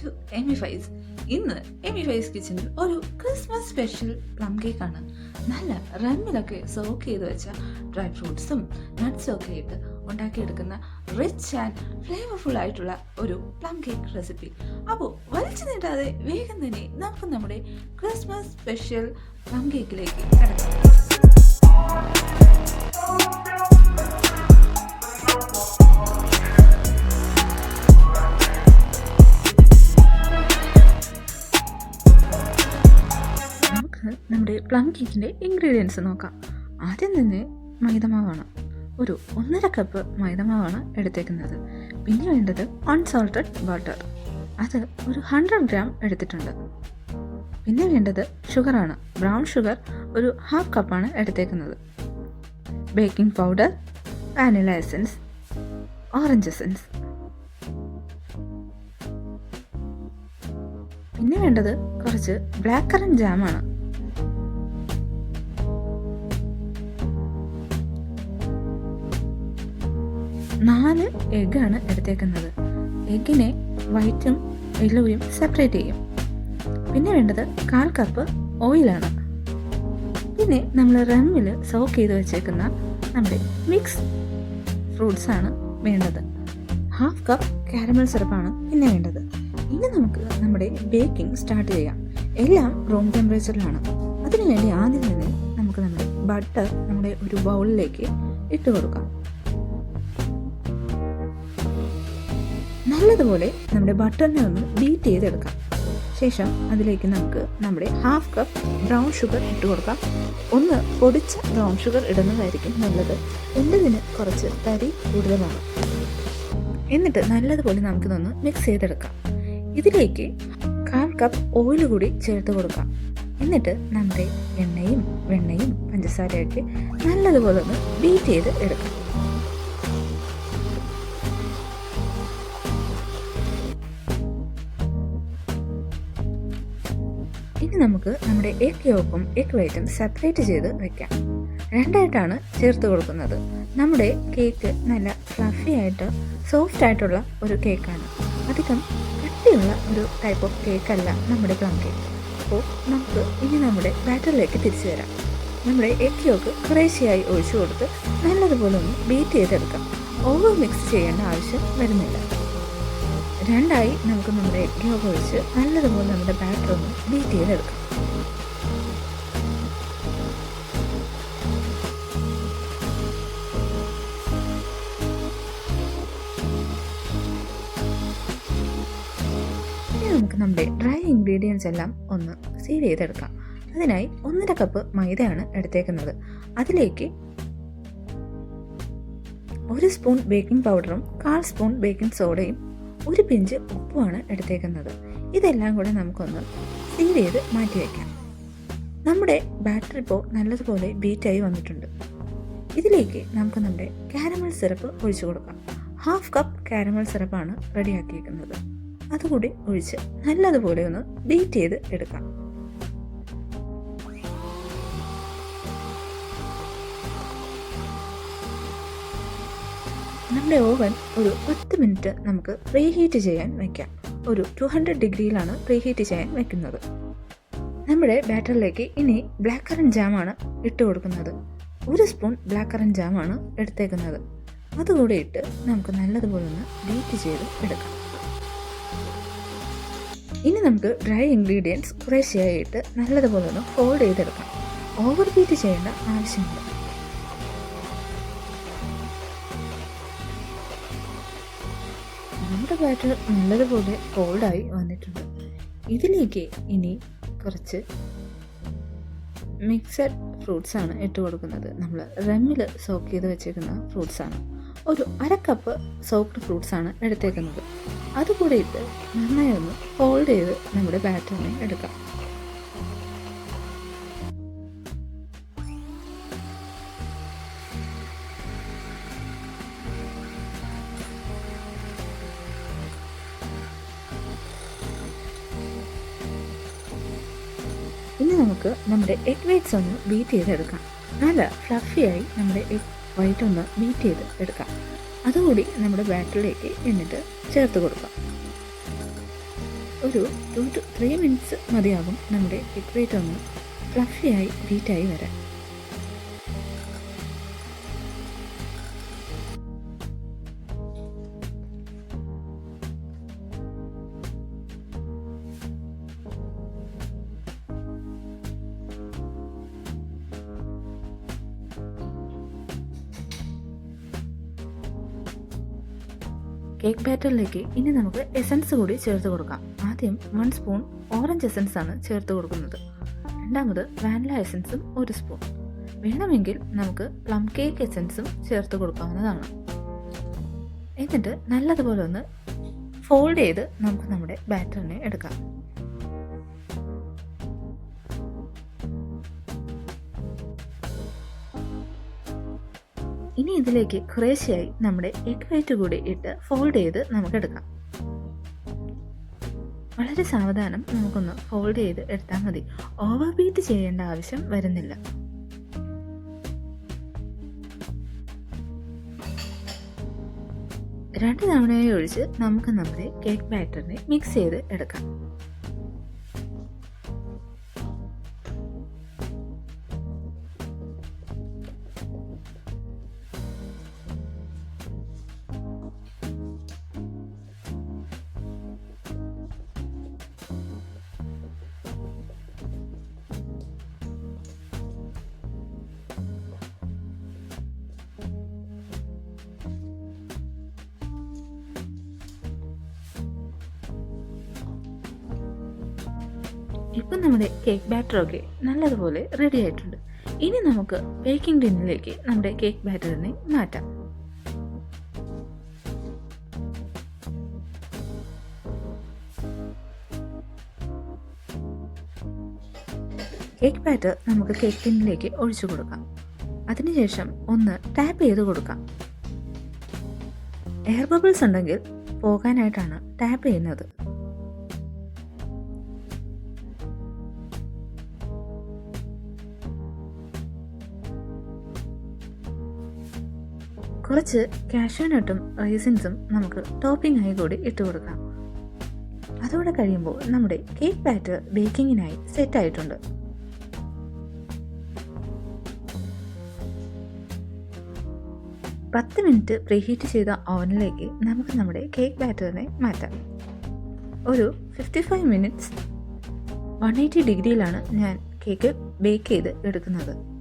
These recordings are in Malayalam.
ടു എമി ഫൈസ് ഇന്ന് എമി ഫൈസ് കിച്ചണിൽ ഒരു ക്രിസ്മസ് സ്പെഷ്യൽ പ്ലം കേക്കാണ് നല്ല റമ്മിലൊക്കെ സോക്ക് ചെയ്ത് വെച്ച ഡ്രൈ ഫ്രൂട്ട്സും നട്ട്സും ഒക്കെ ഇട്ട് ഉണ്ടാക്കിയെടുക്കുന്ന റിച്ച് ആൻഡ് ഫ്ലേവർഫുൾ ആയിട്ടുള്ള ഒരു പ്ലം കേക്ക് റെസിപ്പി അപ്പോൾ വലിച്ചു നീട്ടാതെ വേഗം തന്നെ നമുക്ക് നമ്മുടെ ക്രിസ്മസ് സ്പെഷ്യൽ പ്ലം കേക്കിലേക്ക് കിടക്കാം. പ്ലം കേക്കിന്റെ ഇൻഗ്രീഡിയൻസ് നോക്കാം. ആദ്യം തന്നെ മൈദമാവാണ്. ഒരു ഒന്നര കപ്പ് മൈദമാവാണ് എടുത്തേക്കുന്നത്. പിന്നെ വേണ്ടത് അൺസോൾട്ടഡ് ബട്ടർ അത് ഒരു ഹൺഡ്രഡ് ഗ്രാം എടുത്തിട്ടുണ്ട്. പിന്നെ വേണ്ടത് ഷുഗറാണ് ബ്രൗൺ ഷുഗർ ഒരു ഹാഫ് കപ്പാണ് എടുത്തേക്കുന്നത്. Baking powder vanilla essence orange essence പിന്നെ വേണ്ടത് കുറച്ച് ബ്ലാക്ക് കറൻ ജാമാണ് നാല് എഗ്ഗാണ് എടുത്തേക്കുന്നത്. എഗ്ഗിനെ വൈറ്റും യെല്ലോയും സെപ്പറേറ്റ് ചെയ്യും. പിന്നെ വേണ്ടത് കാൽ കപ്പ് ഓയിലാണ്. പിന്നെ നമ്മൾ റമ്മിൽ സോക്ക് ചെയ്ത് വെച്ചേക്കുന്ന നമ്മുടെ മിക്സ് ഫ്രൂട്ട്സ് ആണ് വേണ്ടത്. ഹാഫ് കപ്പ് കാരമൽ സിറപ്പാണ് പിന്നെ വേണ്ടത്. ഇനി നമുക്ക് നമ്മുടെ ബേക്കിംഗ് സ്റ്റാർട്ട് ചെയ്യാം. എല്ലാം റൂം ടെമ്പറേച്ചറിലാണ് അതിനുവേണ്ടി ആദ്യം തന്നെ നമുക്ക് നമ്മുടെ ബട്ടർ നമ്മുടെ ഒരു ബൗളിലേക്ക് ഇട്ട് കൊടുക്കാം. നല്ലതുപോലെ നമ്മുടെ ബട്ടറിനെ ഒന്ന് ബീറ്റ് ചെയ്തെടുക്കാം. ശേഷം അതിലേക്ക് നമുക്ക് നമ്മുടെ ഹാഫ് കപ്പ് ബ്രൗൺ ഷുഗർ ഇട്ട് കൊടുക്കാം. ഒന്ന് പൊടിച്ച ബ്രൗൺ ഷുഗർ ഇടുന്നതായിരിക്കും നല്ലത്. എന്റെതിന് കുറച്ച് തരി കൂടുതലാണ്. എന്നിട്ട് നല്ലതുപോലെ നമുക്കിതൊന്ന് മിക്സ് ചെയ്തെടുക്കാം. ഇതിലേക്ക് കാൽ കപ്പ് ഓയിൽ കൂടി ചേർത്ത് കൊടുക്കാം. എന്നിട്ട് നമ്മുടെ എണ്ണയും വെണ്ണയും പഞ്ചസാരയൊക്കെ നല്ലതുപോലെ ഒന്ന് ബീറ്റ് ചെയ്ത് എടുക്കാം. നമുക്ക് നമ്മുടെ എഗ് യോക്കും എഗ് വൈറ്റും സെപ്പറേറ്റ് ചെയ്ത് വെക്കാം. രണ്ടായിട്ടാണ് ചേർത്ത് കൊടുക്കുന്നത്. നമ്മുടെ കേക്ക് നല്ല ഫ്ലഫി ആയിട്ട് സോഫ്റ്റ് ആയിട്ടുള്ള ഒരു കേക്കാണ് അധികം കട്ടിയുള്ള ഒരു ടൈപ്പ് ഓഫ് കേക്ക് അല്ല നമ്മുടെ പ്ലം കേക്ക് അപ്പോൾ നമുക്ക് ഇനി നമ്മുടെ ബാറ്ററിലേക്ക് തിരിച്ചു വരാം. നമ്മുടെ എഗ് യോക്ക് കുറേശ്ശെയായി ഒഴിച്ചു കൊടുത്ത് നല്ലതുപോലെ ഒന്ന് ബീറ്റ് ചെയ്തെടുക്കാം. ഓവർ മിക്സ് ചെയ്യേണ്ട ആവശ്യം വരുന്നില്ല. രണ്ടായി നമുക്ക് നമ്മുടെ യോഗ വെച്ച് നല്ലതുപോലെ നമ്മുടെ ബാറ്റർ ഒന്ന് ബീറ്റ് ചെയ്തെടുക്കാം. നമുക്ക് നമ്മുടെ ഡ്രൈ ഇൻഗ്രീഡിയൻസ് എല്ലാം ഒന്ന് സീവ് ചെയ്തെടുക്കാം. അതിനായി ഒന്നര കപ്പ് മൈദയാണ് എടുത്തേക്കുന്നത്. അതിലേക്ക് ഒരു സ്പൂൺ ബേക്കിംഗ് പൗഡറും കാൽ സ്പൂൺ ബേക്കിംഗ് സോഡയും ഒരു പിഞ്ച് ഉപ്പുമാണ് എടുത്തേക്കുന്നത്. ഇതെല്ലാം കൂടെ നമുക്കൊന്ന് സീവ് ചെയ്ത് മാറ്റി വയ്ക്കാം നമ്മുടെ ബാറ്ററി ഇപ്പോൾ നല്ലതുപോലെ ബീറ്റായി വന്നിട്ടുണ്ട്. ഇതിലേക്ക് നമുക്ക് നമ്മുടെ കാരമൽ സിറപ്പ് ഒഴിച്ചു കൊടുക്കാം. ഹാഫ് കപ്പ് കാരമൽ സിറപ്പാണ് റെഡിയാക്കിയിരിക്കുന്നത് അതുകൂടി ഒഴിച്ച് നല്ലതുപോലെ ഒന്ന് ബീറ്റ് ചെയ്ത് എടുക്കാം. നമ്മുടെ ഓവൻ ഒരു പത്ത് മിനിറ്റ് നമുക്ക് പ്രീഹീറ്റ് ചെയ്യാൻ വയ്ക്കാം ഒരു ടു ഹൺഡ്രഡ് ഡിഗ്രിയിലാണ് പ്രീഹീറ്റ് ചെയ്യാൻ വയ്ക്കുന്നത് നമ്മുടെ ബാറ്ററിലേക്ക് ഇനി ബ്ലാക്ക് കറൻ ജാമാണ് ഇട്ട് കൊടുക്കുന്നത്. ഒരു സ്പൂൺ ബ്ലാക്ക് കറൻ ജാമാണ് എടുത്തേക്കുന്നത്. അതുകൂടെ ഇട്ട് നമുക്ക് നല്ലതുപോലെ ഒന്ന് ബീറ്റ് ചെയ്ത് എടുക്കാം. ഇനി നമുക്ക് ഡ്രൈ ഇൻഗ്രീഡിയൻസ് കുറേശ്ശെയായിട്ട് നല്ലതുപോലെ ഒന്ന് ഫോൾഡ് ചെയ്തെടുക്കാം. ഓവർ ബീറ്റ് ചെയ്യേണ്ട ആവശ്യമില്ല. നമ്മുടെ ബാറ്റർ നല്ലതുപോലെ കോൾഡായി വന്നിട്ടുണ്ട്. ഇതിലേക്ക് ഇനി കുറച്ച് മിക്സഡ് ഫ്രൂട്ട്സ് ആണ് ഇട്ട് കൊടുക്കുന്നത്. നമ്മൾ റമ്മിൽ സോക്ക് ചെയ്ത് വെച്ചേക്കുന്ന ഫ്രൂട്ട്സ് ആണ്. ഒരു അര കപ്പ് സോക്ക്ഡ് ഫ്രൂട്ട്സ് ആണ് എടുത്തേക്കുന്നത്. അതുകൂടി ഇട്ട് നന്നായി ഒന്ന് ഹോൾഡ് ചെയ്ത് നമ്മുടെ ബാറ്ററിനെ എടുക്കാം. ഇനി നമുക്ക് നമ്മുടെ എഗ് വൈറ്റ്സ് ഒന്ന് ബീറ്റ് ചെയ്തെടുക്കാം. നല്ല ഫ്ലഫിയായി നമ്മുടെ എഗ് വൈറ്റ് ഒന്ന് ബീറ്റ് ചെയ്ത് എടുക്കാം. അതുകൂടി നമ്മുടെ ബാറ്ററിലേക്ക് എന്നിട്ട് ചേർത്ത് കൊടുക്കാം. ഒരു ടു ടു ത്രീ മിനിറ്റ്സ് മതിയാകും നമ്മുടെ എഗ് വൈറ്റ് ഒന്ന് ഫ്ലഫിയായി ബീറ്റായി വരാൻ. കേക്ക് ബാറ്ററിലേക്ക് ഇനി നമുക്ക് എസൻസ് കൂടി ചേർത്ത് കൊടുക്കാം. ആദ്യം വൺ സ്പൂൺ ഓറഞ്ച് എസൻസ് ആണ് ചേർത്ത് കൊടുക്കുന്നത്. രണ്ടാമത് വാനില എസൻസും ഒരു സ്പൂൺ വേണമെങ്കിൽ നമുക്ക് പ്ലം കേക്ക് എസൻസും ചേർത്ത് കൊടുക്കാവുന്നതാണ്. എന്നിട്ട് നല്ലതുപോലെ ഒന്ന് ഫോൾഡ് ചെയ്ത് നമുക്ക് നമ്മുടെ ബാറ്ററിനെ എടുക്കാം. ഇനി ഇതിലേക്ക് കുറേശ്ശെയായി നമ്മുടെ എഗ് വൈറ്റ് കൂടി ഇട്ട് ഫോൾഡ് ചെയ്ത് നമുക്ക് എടുക്കാം വളരെ സാവധാനം നമുക്കൊന്ന് ഫോൾഡ് ചെയ്ത് എടുത്താൽ മതി. ഓവർ ബീറ്റ് ചെയ്യേണ്ട ആവശ്യം വരുന്നില്ല. രണ്ട് തവണയായി ഒഴിച്ച് നമുക്ക് നമ്മുടെ കേക്ക് ബാറ്ററിനെ മിക്സ് ചെയ്ത് എടുക്കാം. ഇപ്പം നമ്മുടെ കേക്ക് ബാറ്ററൊക്കെ നല്ലതുപോലെ റെഡി ആയിട്ടുണ്ട്. ഇനി നമുക്ക് ബേക്കിംഗ് ടിന്നിലേക്ക് നമ്മുടെ കേക്ക് ബാറ്ററിനെ മാറ്റാം. കേക്ക് ബാറ്റർ നമുക്ക് കേക്ക് ടിന്നിലേക്ക് ഒഴിച്ചു കൊടുക്കാം. അതിനുശേഷം ഒന്ന് ടാപ്പ് ചെയ്ത് കൊടുക്കാം. എയർ ബബിൾസ് ഉണ്ടെങ്കിൽ പോകാനായിട്ടാണ് ടാപ്പ് ചെയ്യുന്നത്. കുറച്ച് കാഷ്യൂനട്ടും റൈസിൻസും നമുക്ക് ടോപ്പിംഗ് ആയി കൂടി ഇട്ട് കൊടുക്കാം. അതോടെ കഴിയുമ്പോൾ നമ്മുടെ കേക്ക് ബാറ്റർ ബേക്കിങ്ങിനായി സെറ്റ് ആയിട്ടുണ്ട്. പത്ത് മിനിറ്റ് പ്രീഹീറ്റ് ചെയ്ത ഓവനിലേക്ക് നമുക്ക് നമ്മുടെ കേക്ക് ബാറ്ററിനെ മാറ്റാം. ഒരു fifty five minutes one eighty ഡിഗ്രിയിലാണ് ഞാൻ കേക്ക് ബേക്ക് ചെയ്ത് എടുക്കുന്നത്.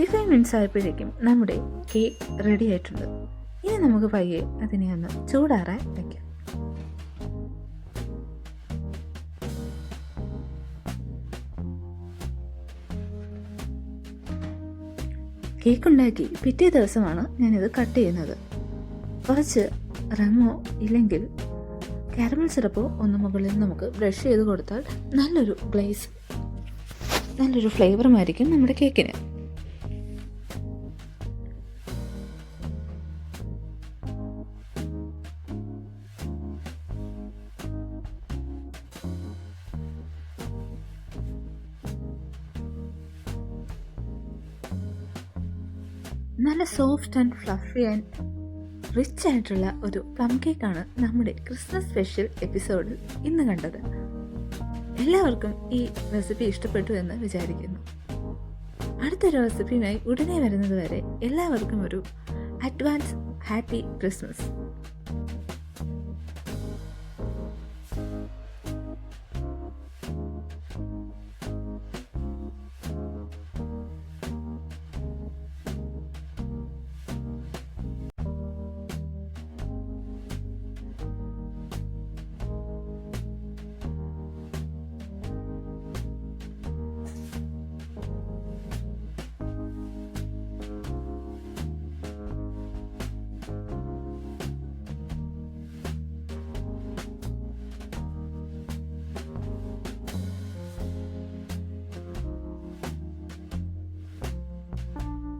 ഫിഫ്റ്റി ഫൈവ് മിനിറ്റ്സ് ആയപ്പോഴേക്കും നമ്മുടെ കേക്ക് റെഡി ആയിട്ടുണ്ട്. ഇനി നമുക്ക് പയ്യെ അതിനെ ഒന്ന് ചൂടാറാൻ വയ്ക്കാം കേക്ക് ഉണ്ടാക്കി പിറ്റേ ദിവസമാണ് ഞാനിത് കട്ട് ചെയ്യുന്നത്. കുറച്ച് റമോ ഇല്ലെങ്കിൽ കാരമൽ സിറപ്പോ ഒന്ന് മുകളിൽ നമുക്ക് ബ്രഷ് ചെയ്ത് കൊടുത്താൽ നല്ലൊരു ഗ്ലേസ് നല്ലൊരു ഫ്ലേവറുമായിരിക്കും നമ്മുടെ കേക്കിന് നല്ല soft and fluffy and rich ആയിട്ടുള്ള ഒരു പ്ലം കേക്കാണ് നമ്മുടെ ക്രിസ്മസ് സ്പെഷ്യൽ എപ്പിസോഡിൽ ഇന്ന് കണ്ടത്. എല്ലാവർക്കും ഈ റെസിപ്പി ഇഷ്ടപ്പെട്ടു എന്ന് വിചാരിക്കുന്നു. അടുത്തൊരു റെസിപ്പിയുമായി ഉടനെ വരുന്നത് വരെ എല്ലാവർക്കും ഒരു അഡ്വാൻസ് ഹാപ്പി ക്രിസ്മസ്